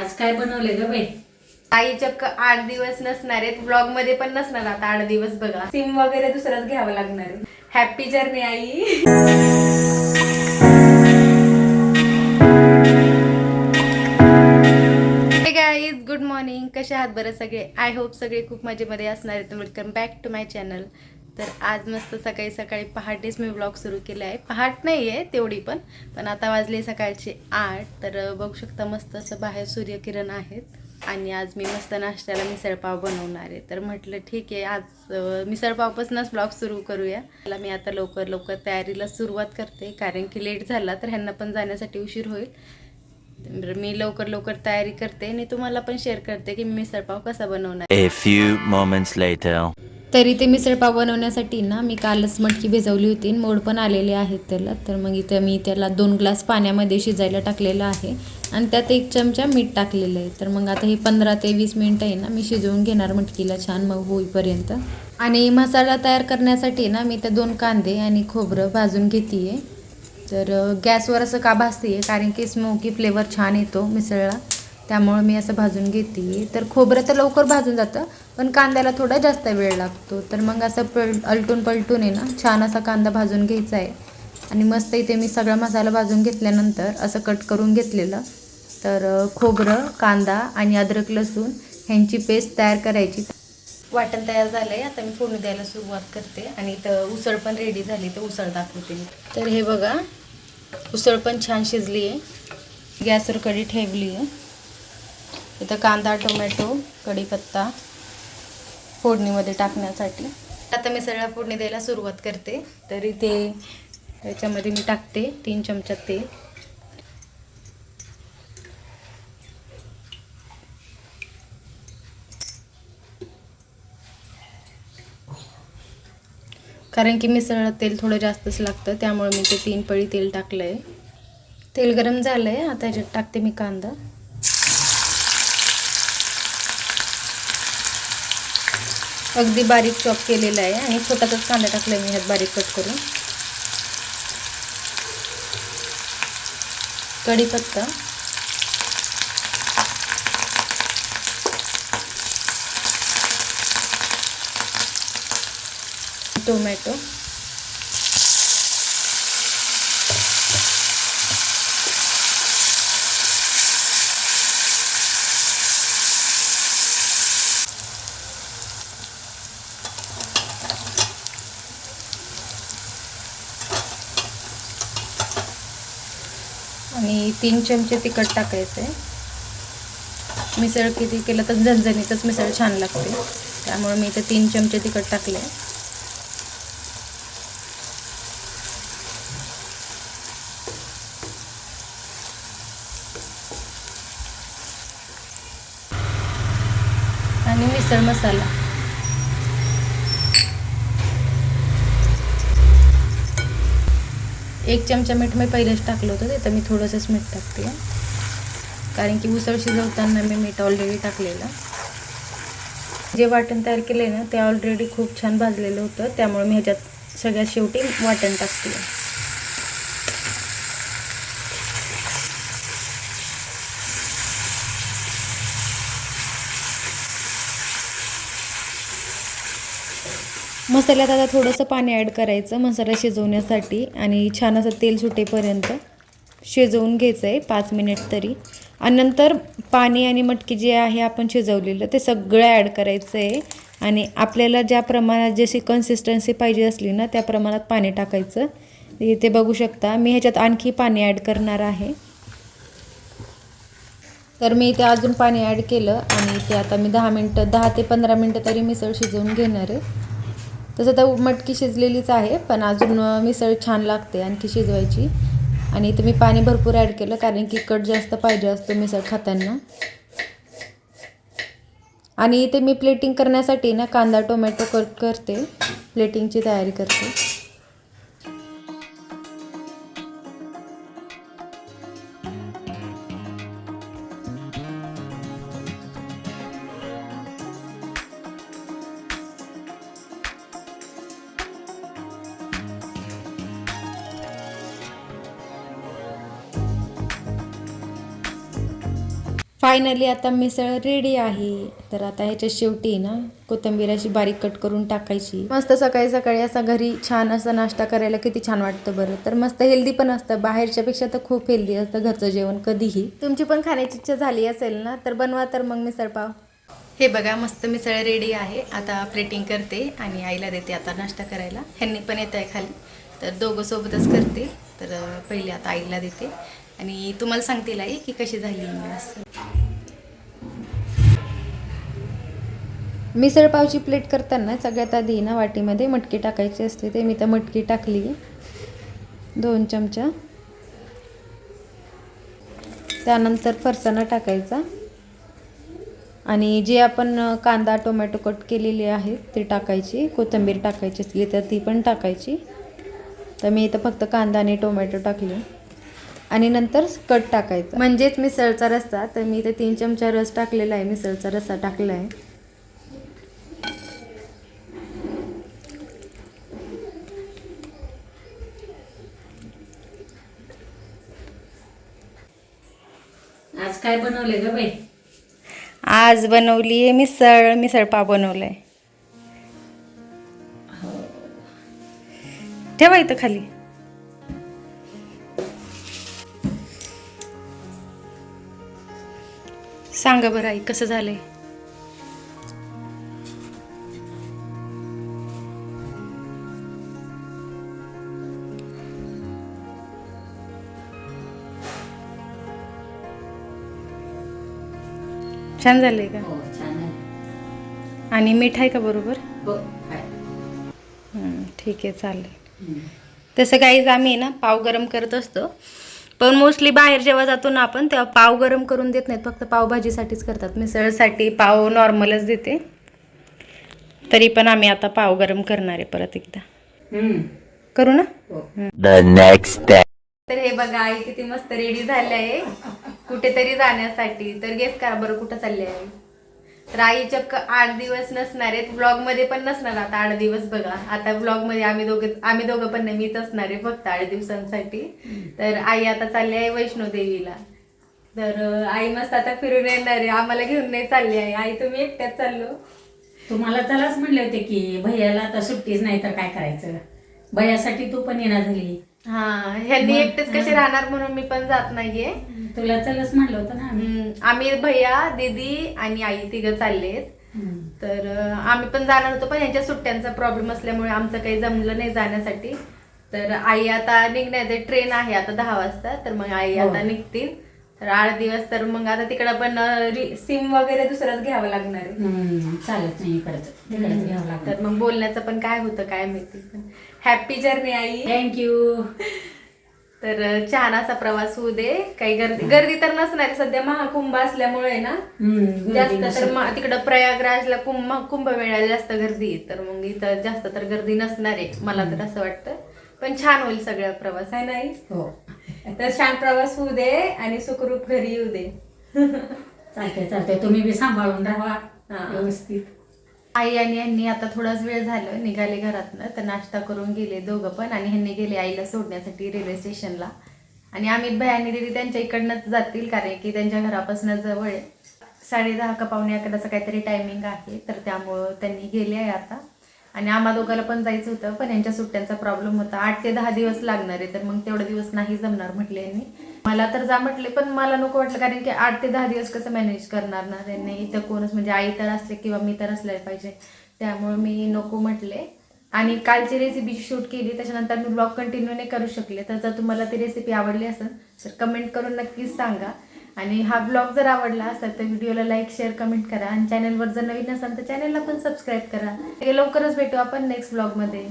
आज काय बनवले ग बाई? आई चक्क आठ दिवस नसणार आहेत. ब्लॉगमध्ये पण नसणार आता आठ दिवस बघा. सिम वगैरे दुसरंच घ्यावं लागणार आहे. हॅपी जर्नी आई. गुड मॉर्निंग कसे आहात बरं सगळे? आय होप सगळे खूप मजेमध्ये असणार आहेत. Welcome back to my channel तर आज मस्त सकाळी सकाळी पहाटेच मी ब्लॉग सुरू केले आहे. पहाट नाही आहे तेवढी पण. पण आता वाजले सकाळचे आठ. तर बघू शकता मस्त असं बाहेर सूर्यकिरण आहेत. आणि आज मी मस्त नाश्त्याला मिसळपाव बनवणार आहे. तर म्हटलं ठीक आहे आज मिसळपावपासूनच ब्लॉग सुरू करूया. त्याला मी आता लवकर लवकर तयारीला सुरुवात करते. कारण की लेट झाला तर ह्यांना पण जाण्यासाठी उशीर होईल. मी लवकर लवकर तयारी करते आणि तुम्हाला पण शेअर करते की मी मिसळपाव कसा बनवणार तरी ते मिसळपाव बनवण्यासाठी ना मी कालच मटकी भिजवली होती मोड पण आलेले आहेत त्याला. तर मग इथं मी त्याला दोन ग्लास पाण्यामध्ये शिजायला टाकलेलं आहे आणि त्यात एक चमचा मीठ टाकलेलं आहे. तर मग आता हे पंधरा ते वीस मिनटं आहे ना मी शिजवून घेणार मटकीला छान मग होईपर्यंत. आणि मसाला तयार करण्यासाठी ना मी त्या दोन कांदे आणि खोबरं भाजून घेते आहे तर गॅसवर असं का भाजते कारण की स्मोकी फ्लेवर छान येतो मिसळला. त्यामुळं मी असं भाजून घेते. तर खोबरं तर लवकर भाजून जातं पण कांद्याला थोडा जास्त वेळ लागतो. तर मग असं पल अलटून पलटून आहे ना छान असा कांदा भाजून घ्यायचा आहे. आणि मस्त इथे मी सगळा मसाला भाजून घेतल्यानंतर असं कट करून घेतलेलं. तर खोबरं कांदा आणि अद्रक लसूण ह्यांची पेस्ट तयार करायची. वाटण तयार झालं आहे आता मी फोडणी द्यायला सुरुवात करते. आणि इथं उसळ पण रेडी झाली तर उसळ दाखवते मी. तर हे बघा उसळ पण छान शिजली आहे गॅसवर कढी ठेवली आहे इथं कांदा टोमॅटो कढीपत्ता फोडणीमध्ये टाकण्यासाठी. आता मी सगळ्या फोडणी द्यायला सुरुवात करते. तरी ते त्याच्यामध्ये मी टाकते तीन चमचा तेल कारण की मिसळला तेल थोडं जास्तच लागतं त्यामुळे मी ते तीन पळी तेल टाकलं आहे तेल गरम झालं आहे आता ह्याच्यात टाकते मी कांदा. अगदी बारीक चॉप केलेला आहे आणि छोटासाच कांदा टाकला आहे मी ह्यात बारीक कट करून. कढीपत्ता. टोमॅटो. आणि तीन चमचे तिखट टाकायचं आहे मिसळ किती केलं तर झणझणीतच मिसळ छान लागते. त्यामुळे मी इथे तीन चमचे तिखट टाकले आणि मिसळ मसाला. एक चमचा मीठ मी पहिलेच टाकलं होतं तिथं मी थोडंसंच मीठ टाकते. कारण की उसळ शिजवताना मी मीठ ऑलरेडी टाकलेलं. जे वाटण तयार केले ना ते ऑलरेडी खूप छान भाजलेलं होतं त्यामुळे मी ह्याच्यात सगळ्यात शेवटी वाटण टाकते. मसाल्यात आता थोडंसं पाणी ॲड करायचं मसाला शिजवण्यासाठी. आणि छान असं तेल सुटेपर्यंत शिजवून घ्यायचं आहे पाच मिनिट तरी. आणि नंतर पाणी आणि मटकी जे आहे आपण शिजवलेलं ते सगळं ॲड करायचं आहे आणि आपल्याला ज्या प्रमाणात जशी कन्सिस्टन्सी पाहिजे असली ना त्या प्रमाणात पाणी टाकायचं. इथे बघू शकता मी ह्याच्यात आणखी पाणी ॲड करणार आहे. तर मी इथे अजून पाणी ॲड केलं आणि ते आता मी दहा मिनटं दहा ते पंधरा मिनटं तरी मिसळ शिजवून घेणार आहे. तसं तर मटकी शिजलेलीच आहे पण अजून मिसळ छान लागते आणखी शिजवायची. आणि इथं मी पाणी भरपूर ॲड केलं कारण की कट जास्त पाहिजे असतो मिसळ खाताना. आणि इथे मी प्लेटिंग करण्यासाठी ना कांदा टोमॅटो कट करते. प्लेटिंगची तयारी करते. फायनली आता मिसळ रेडी आहे. तर आता ह्याच्या शेवटी ना कोथिंबीर अशी बारीक कट करून टाकायची. मस्त सकाळी सकाळी असा घरी छान असा नाश्ता करायला किती छान वाटतं बरं. तर मस्त हेल्दी पण असतं. बाहेरच्या पेक्षा तर खूप हेल्दी असतं घरचं जेवण कधीही. तुमची पण खाण्याची इच्छा झाली असेल ना तर बनवा तर मग मिसळ पाव. हे बघा मस्त मिसळ रेडी आहे. आता प्लेटिंग करते आणि आईला देते आता नाश्ता करायला. ह्यांनी पण येत आहे खाली. तर दोघं सोबतच करते. तर पहिले आता आईला देते. आणि तुम्हाला सांगते आई की कशी झाली असं. मिसळपावची प्लेट करताना सगळ्यात आधी ना वाटीमध्ये मटकी टाकायची असते ते मी तर मटकी टाकली. दोन चमचा. त्यानंतर फरसाणा टाकायचा. आणि जे आपण कांदा टोमॅटो कट केलेले आहेत ते टाकायची. कोथिंबीर टाकायची असली तर ती पण टाकायची. तर मी इथं फक्त कांदा आणि टोमॅटो टाकले. आणि नंतर कट टाकायचा. म्हणजेच मिसळचा रस्सा तर मी इथे तीन चमचा रस टाकलेला आहे. मिसळचा रस्सा टाकला आहे आज काय बनवले ग बाई? आज बनवली आहे मिसळ मिसळ पाव बनवलाय. ठेवा इथं खाली. सांगा बरं आई कसं झालंय? छान झालंय का? हो छान आहे. आणि मीठ आहे का बरोबर? हो हं, ठीक आहे चालेल. हम्म. तसं काहीच आम्ही ना पाव गरम करत असतो. पण मोस्टली बाहेर जेव्हा जातो ना आपण तेव्हा पाव गरम करून देत नाहीत. फक्त पावभाजीसाठीच करतात. मिसळसाठी पाव नॉर्मलच देते. तरी पण आम्ही आता पाव गरम करणार आहे परत एकदा. हम्म. करू ना? हो. The next day. तर हे बघा आई किती मस्त रेडी झाले आहे. कुठेतरी जाण्यासाठी. तर गेस करा बरं कुठं चालले आहे. तर आई चक्क आठ दिवस नसणार आहेत. ब्लॉगमध्ये पण नसणार आता आठ दिवस बघा. आता ब्लॉगमध्ये आम्ही दोघे आम्ही दोघं पण नाही मीच असणार आहे फक्त आठ दिवसांसाठी. तर आई आता चालली आहे वैष्णोदेवीला तर अं, आई मस्त आता फिरून येणार आहे. आम्हाला घेऊन नाही चालली आहे. आई तुम्ही एकट्याच चाललो. तुम्हाला चलाच म्हणले होते की भैयाला आता सुट्टीच नाही तर काय करायचं? भैयासाठी तू पण येणार झाली हा ह्यांनी एकटेच कसे राहणार म्हणून मी पण जात नाहीये. तुला चलच म्हणलं होतं ना आम्ही. हम्म, आम्ही भैया दीदी आणि आई तिघं चाललेत. हम्म. तर अं, आम्ही पण जाणार होतो पण यांच्या सुट्ट्यांचा प्रॉब्लेम असल्यामुळे आमचं काही जमलं नाही जाण्यासाठी. तर आई आता निघण्याचे ट्रेन आहे आता दहा वाजता तर मग आई हो. आता निघतील. तर आठ दिवस तर मग आता तिकडं पण सिम वगैरे दुसरंच घ्यावं लागणार आहे. हम्म, चालत नाही इकडचं. तिकडच घ्यावं लागतं तर मग बोलण्याचं पण काय होतं काय माहिती पण हॅपी जर्नी आई. थँक्यू तर छान असा प्रवास होऊ दे. काही गर्दी गर्दी तर नसणार. सध्या महाकुंभ असल्यामुळे ना जास्त तर तिकडं प्रयागराजला कुंभ कुंभमेळ्याला जास्त गर्दी आहे. तर मग इथं जास्त तर गर्दी नसणार आहे मला तर असं वाटतं. पण छान होईल सगळा प्रवास आहे नाही हो. तर छान प्रवास होऊ दे आणि सुखरूप घरी येऊ दे. चालतंय चालतंय. तुम्ही बी सांभाळून राहा. व्यवस्थित. आई आणि यांनी आता थोडाच वेळ झालं निघाले घरातनं तर नाश्ता करून गेले दोघं पण आणि ह्यांनी गेले आईला सोडण्यासाठी रेल्वे स्टेशनला. आणि अमित भाई आणि दिदी त्यांच्या इकडनंच जातील कारण की त्यांच्या घरापासून जवळ आहे. साडे दहा का पावणे अकराचं काहीतरी टायमिंग आहे तर त्यामुळं त्यांनी गेले आहे आता. आणि आम्हा दोघाला पण जायचं होतं पण यांच्या सुट्ट्यांचा प्रॉब्लेम होता. आठ ते दहा दिवस लागणार आहे तर मग तेवढे दिवस नाही जमणार म्हटले यांनी. मला तर जा म्हटले पण मला नको वाटलं कारण की आठ ते दहा दिवस कसं मॅनेज करणार ना त्यांनी? इथं कोणच म्हणजे आई तर असले किंवा मी तर असले पाहिजे. त्यामुळे मी नको म्हटले. आणि कालची रेसिपी शूट केली त्याच्यानंतर मी ब्लॉग कंटिन्यू नाही करू शकले. तर जर तुम्हाला ती रेसिपी आवडली असेल तर कमेंट करून नक्कीच सांगा. आणि हा ब्लॉग जर आवडला असेल तर व्हिडिओला लाईक शेअर कमेंट करा. आणि चॅनलवर जर नवीन असाल तर चॅनलला पण सबस्क्राईब करा. लवकरच भेटू आपण नेक्स्ट ब्लॉगमध्ये